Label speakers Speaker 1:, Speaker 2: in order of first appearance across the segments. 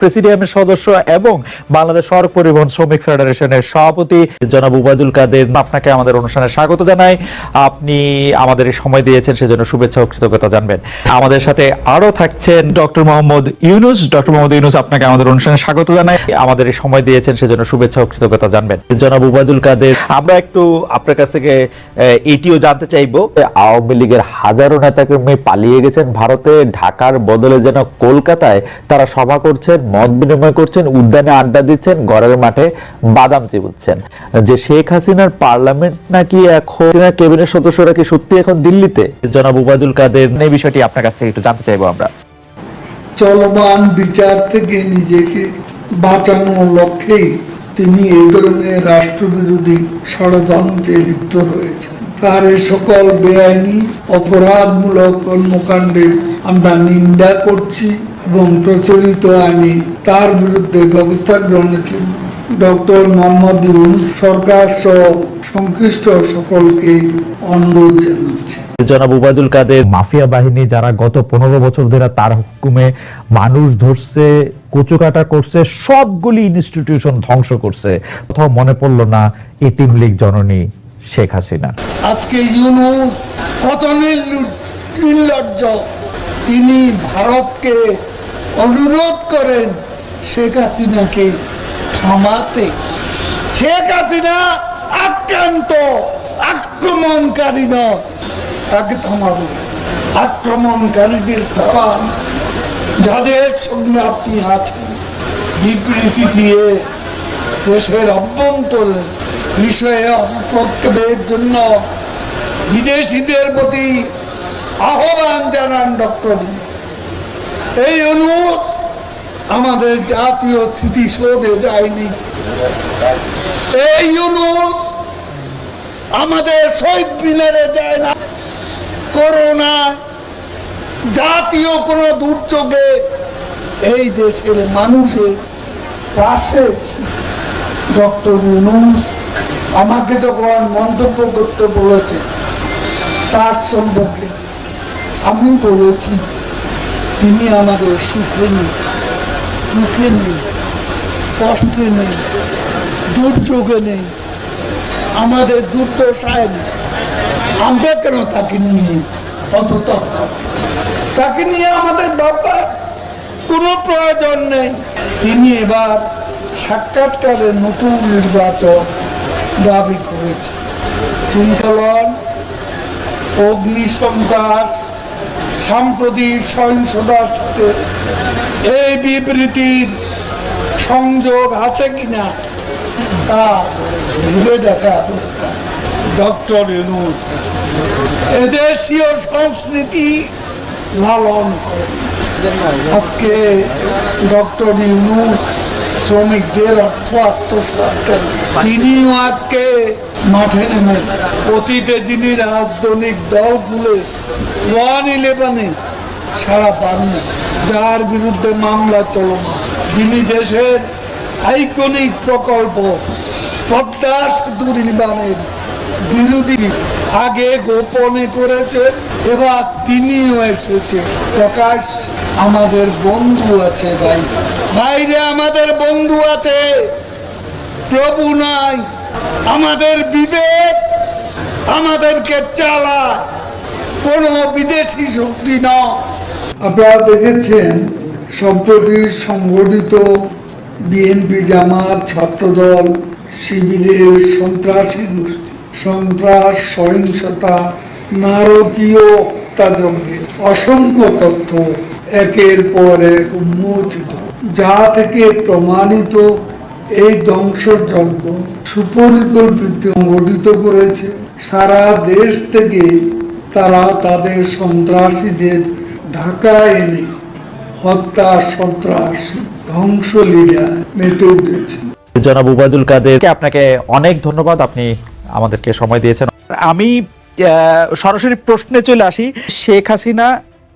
Speaker 1: প্রেসিডিয়ামের সদস্য এবং বাংলাদেশ সড়ক পরিবহন শ্রমিক ফেডারেশনের সভাপতি জনাব উবায়দুল কাদের আপনাকে আমাদের অনুষ্ঠানে স্বাগত জানাই। আপনি আমাদের সময় দিয়েছেন, সেজন্য শুভেচ্ছা ও কৃতজ্ঞতা জানবেন। আমাদের সাথে আরও থাকছেন ডক্টর মোহাম্মদ ইউনুস। ডক্টর মোহাম্মদ ইউনুস, আপনাকে আমাদের অনুষ্ঠানে স্বাগত জানাই। আমাদের সময় দিয়েছেন, সেজন্য শুভেচ্ছা ও কৃতজ্ঞতা জানবেন। জনাব উবায়দুল কাদের, আমরা একটু আপনার কাছ থেকে এটিও জানতে চাইব। আওয়ামী লীগের হাজারো নেতাকর্মী পালিয়ে গেছেন ভারতে। ঢাকার বদলে যেন কলকাতায় তারা সভা করছেন মত বিনিময় করছেন, উদ্যানে আড্ডা দিচ্ছেন, ঘরের মাঠে বাদাম চিবুচ্ছেন। যে শেখ হাসিনার পার্লামেন্ট নাকি এখন ক্যাবিনেট সদস্যরা কি সত্যি এখন দিল্লিতে? জনাব উবায়দুল কাদের এই বিষয়টি আপনার কাছ থেকে একটু জানতে চাইব আমরা।
Speaker 2: চলমান বিচার থেকে নিজেকে বাঁচানোর লক্ষ্যেই তিনি এই ধরনের রাষ্ট্রবিরোধী ষড়যন্ত্রে লিপ্ত রয়েছেন। তার এই সকল বেআইনি, অপরাধমূলক কর্মকাণ্ডের আমরা নিন্দা করছি। এবং প্রচলিত আইনে তার বিরুদ্ধে ব্যবস্থা গ্রহণের জন্য ডক্টর মোহাম্মদ ইউনুস সরকার সহ সংশ্লিষ্ট সকলকে অনুরোধ জানাচ্ছি।
Speaker 1: জনাব উবায়দুল কাদের
Speaker 3: মাফিয়া বাহিনী যারা গত পনেরো বছর ধরে তার হুকুমে মানুষ ধরছে কুচুকাটা করছে সবগুলি ইনস্টিটিউশন ধ্বংস করছে কোথাও মনে পড়ল না এতিম লীগ জননী শেখ হাসিনা।
Speaker 2: আজকে ইউনুস কত নির্লজ্জ। তিনি ভারতকে অনুরোধ করেন শেখ হাসিনাকে থামাতে। শেখ হাসিনা আক্রান্ত, আক্রমণকারী নয়। তাকে থামাবে। আক্রমণকারীদের থামান যাদের সঙ্গে আপনি আছেন, বিবৃতি দিয়ে দেশের অভ্যন্তরে, বিষয়ে হস্তক্ষেপের জন্য বিদেশিদের প্রতি আহ্বান জানান ডক্টর। এই অনুষ আমাদের জাতীয় স্মৃতিসৌধে যায়নি। এই অনুষ আমাদের শহীদ মিনারে যায় না। করোনা জাতীয় কোনো দুর্যোগে এই দেশের মানুষের পাশে ডক্টর ইউনুস আমাকে যখন মন্তব্য করতে বলেছে, তার সম্পর্কে আমি বলেছি তিনি আমাদের সুখে নেই দুঃখে নেই কষ্টে নেই দুর্যোগে নেই আমাদের দুর্দশায় নেই। আমরা কেন তাকে নিয়ে অত? তাকে নিয়ে আমাদের বাবার কোনো প্রয়োজন নেই। তিনি এবার সাক্ষাৎকারে নতুন নির্বাচন দাবি করেছে চিন্তলন অগ্নিসন্ত্রাস সাম্প্রতিক সহিংসতার সাথে এই বিবৃতির সংযোগ আছে কিনা তা ভেবে দেখা ডক্টর ইউনুস, এদেশীয় সংস্কৃতি লালন আজকে ডক্টর ইউনুস শ্রমিকদের অর্থ আত্মসাৎ করেন। তিনিও আজকে মাঠে নেমেছে অতীতে যিনি রাজনৈতিক দলগুলো ওয়ান ইলেভেনে সারা পাননি যার বিরুদ্ধে মামলা চলমান। যিনি দেশের আইকনিক প্রকল্প পদ্মা সেতু বিরোধী আগে গোপনে করেছে এবার তিনিও এসেছে প্রকাশ, আমাদের বন্ধু আছে ভাই। বাইরে আমাদের বন্ধু আছে। প্রভু নাই। আমাদের বিবেক আমাদেরকে চালায়। কোনো বিদেশি শক্তি নয় আপনারা দেখেছেন, সম্প্রতি সংগঠিত বিএনপি জামাত ছাত্রদল শিবিরের সন্ত্রাসী গোষ্ঠী, সন্ত্রাস, সহিংসতা, নারকীয় অসংখ্য তথ্য একের পর এক উন্মোচিত। যা থেকে প্রমাণিত এই ধ্বংসযজ্ঞ সুপরিকল্পিত সংগঠিত করেছে। সারা দেশ থেকে তারা তাদের সন্ত্রাসীদের ঢাকা এনে হত্যা সন্ত্রাস ধ্বংস লীলা মেতে উঠেছে।
Speaker 1: জনাব উবায়দুল কাদের আপনাকে অনেক ধন্যবাদ আপনি আমাদেরকে সময় দিয়েছেন। আমি সরাসরি প্রশ্নে চলে আসি। শেখ হাসিনা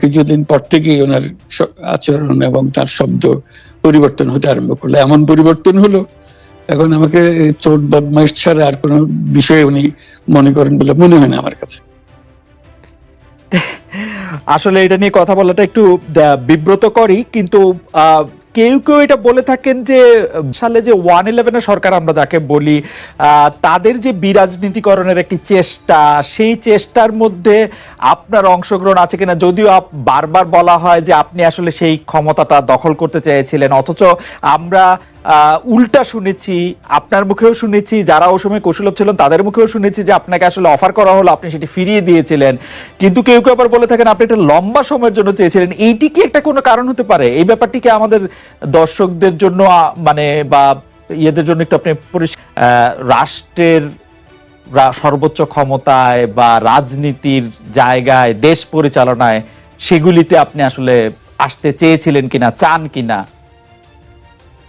Speaker 4: কিছুদিন পর থেকেই ওনার আচরণ এবং তার শব্দ পরিবর্তন হতে আরম্ভ করল। এমন পরিবর্তন হলো, এখন আমাকে চোট, বদমাইশ ছাড়া আর কোনো বিষয়ে উনি মনে করেন বলে মনে হয় না আমার কাছে।
Speaker 1: আসলে এটা নিয়ে কথা বলাটা একটু বিব্রত বিব্রতকরই, কিন্তু কেউ কেউ এটা বলে থাকেন যে, সালে যে ওয়ান ইলেভেনের সরকার আমরা যাকে বলি তাদের যে বিরাজনীতিকরণের একটি চেষ্টা, সেই চেষ্টার মধ্যে আপনার অংশগ্রহণ আছে কিনা? যদিও বারবার বলা হয় যে আপনি আসলে সেই ক্ষমতাটা দখল করতে চেয়েছিলেন, অথচ আমরা উল্টা শুনেছি, আপনার মুখেও শুনেছি, যারা ওই সময় কৌশলভ ছিলেন, তাদের মুখেও শুনেছি যে আপনাকে আসলে অফার করা হলো, আপনি সেটি ফিরিয়ে দিয়েছিলেন। কিন্তু কেউ কেউ আবার বলে থাকেন, আপনি একটা লম্বা সময়ের জন্য চেয়েছিলেন। এইটি কি একটা কোনো কারণ হতে পারে? এই ব্যাপারটিকে আমাদের দর্শকদের জন্য মানে বা ইয়েদের জন্য একটু আপনি রাষ্ট্রের সর্বোচ্চ ক্ষমতায় বা রাজনীতির জায়গায়, দেশ পরিচালনায় সেগুলিতে আপনি আসলে আসতে চেয়েছিলেন কিনা, চান কিনা?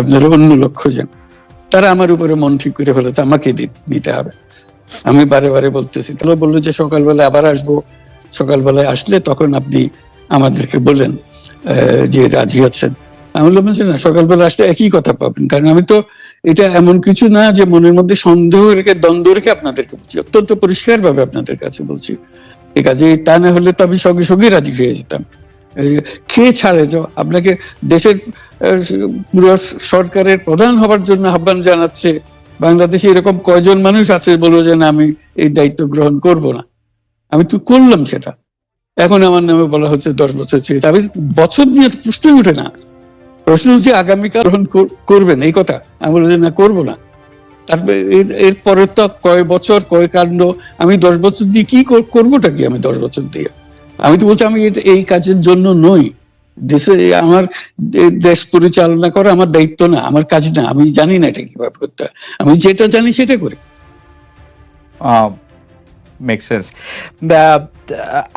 Speaker 4: আপনারা অন্য লক্ষ্য যান। তারা আমার উপরে মন ঠিক করে ফেলেছে আমাকে দিতে হবে। আমি বারে বারে বলতেছি তাহলে বলল যে সকালবেলা আবার আসব। সকালবেলায় আসলে তখন আপনি আমাদেরকে বলেন যে রাজি আছেন। আমি বললাম যে না, সকালবেলা আসলে একই কথা পাবেন। কারণ আমি তো এটা এমন কিছু না যে মনের মধ্যে সন্দেহ রেখে, দ্বন্দ্ব রেখে আপনাদেরকে বলছি। অত্যন্ত পরিষ্কার ভাবে আপনাদের কাছে বলছি। এই কাজে তা না হলে তো আমি সঙ্গে সঙ্গে রাজি হয়ে যেতাম। খেয়ে ছাড়ে যে আপনাকে দেশের পুরো সরকারের প্রধান হবার জন্য আহ্বান জানাচ্ছে, বাংলাদেশে এরকম কয়জন মানুষ আছে বলব যে না, আমি এই দায়িত্ব গ্রহণ করব না। আমি তো করলাম সেটা। এখন আমার নামে বলা হচ্ছে দশ বছর চেয়ে আমি বছর তো প্রশ্নই উঠে না। প্রশ্ন হচ্ছে আগামীকাল গ্রহণ করবেন, এই কথা। আমি বলব যে না, করব না। তারপরে এর- এরপরে তো কয় বছর, কয় কাণ্ড, আমি দশ বছর দিয়ে কি কর- করবোটা কি আমি দশ বছর দিয়ে? আমি তো বলছি, আমি এই কাজের জন্য নই। দেশে আমার দেশ পরিচালনা করা আমার দায়িত্ব না, আমার কাজ না। আমি জানি না এটা কীভাবে করতে আমি যেটা জানি সেটা করি।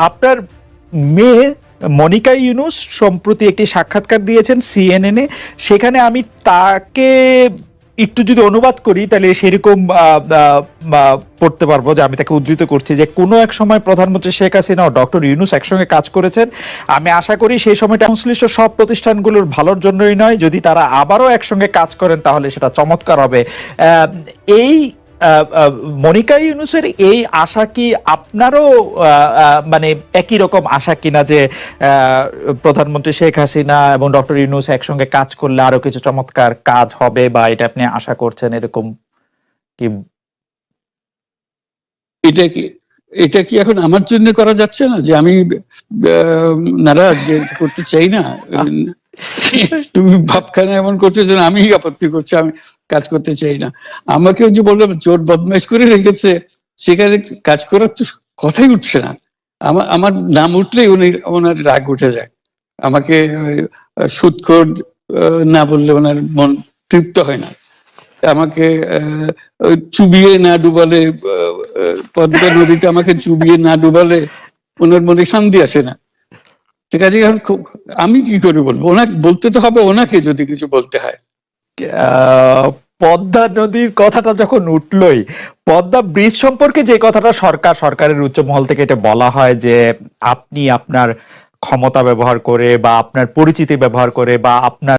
Speaker 1: আপনার মেয়ে মনিকা ইউনুস সম্প্রতি একটি সাক্ষাৎকার দিয়েছেন সিএনএন সেখানে আমি তাকে একটু যদি অনুবাদ করি, তাহলে সেরকম পড়তে পারব যে আমি তাকে উদ্ধৃত করছি যে কোনো এক সময় প্রধানমন্ত্রী শেখ হাসিনা ও ডক্টর ইউনুস একসঙ্গে কাজ করেছেন। আমি আশা করি সেই সময়টা সংশ্লিষ্ট সব প্রতিষ্ঠানগুলোর ভালোর জন্যই নয়। যদি তারা আবারও একসঙ্গে কাজ করেন, তাহলে সেটা চমৎকার হবে। এই মনিকা ইউনুসের এই আশা কি আপনারও মানে একই রকম আশা কিনা যে প্রধানমন্ত্রী শেখ হাসিনা এবং ডক্টর ইউনুস একসঙ্গে কাজ করলে আরও কিছু চমৎকার কাজ হবে বা এটা আপনি আশা করছেন এরকম কি?
Speaker 4: এটা কি এটা কি এখন আমার জন্য করা যাচ্ছে না যে আমি নারাজ করতে চাই না? তুমি ভাবখানা এমন করছ যে আমি আপত্তি করছি আমি কাজ করতে চাই না। আমাকে যে বললাম চোর বদমাইশ করে রেখেছে সেখানে কাজ করার তো কথাই উঠছে না। আমার আমার নাম উঠলেই উনি ওনার রাগ উঠে যায়। আমাকে আহ, না বললে ওনার মন তৃপ্ত হয় না। আমাকে চুবিয়ে না ডুবালে পদ্মা নদীতে আমাকে চুবিয়ে না ডুবালে ওনার মনে শান্তি আসে না। আছে এখন আমি কি করে বলব? ওনাকে, বলতে তো হবে ওনাকে যদি কিছু বলতে হয়।
Speaker 1: পদ্মা নদীর কথাটা যখন উঠলই, পদ্মা ব্রিজ সম্পর্কে যে কথাটা সরকার, সরকারের উচ্চ মহল থেকে এটা বলা হয় যে, আপনি আপনার ক্ষমতা ব্যবহার করে বা আপনার পরিচিতি ব্যবহার করে বা আপনার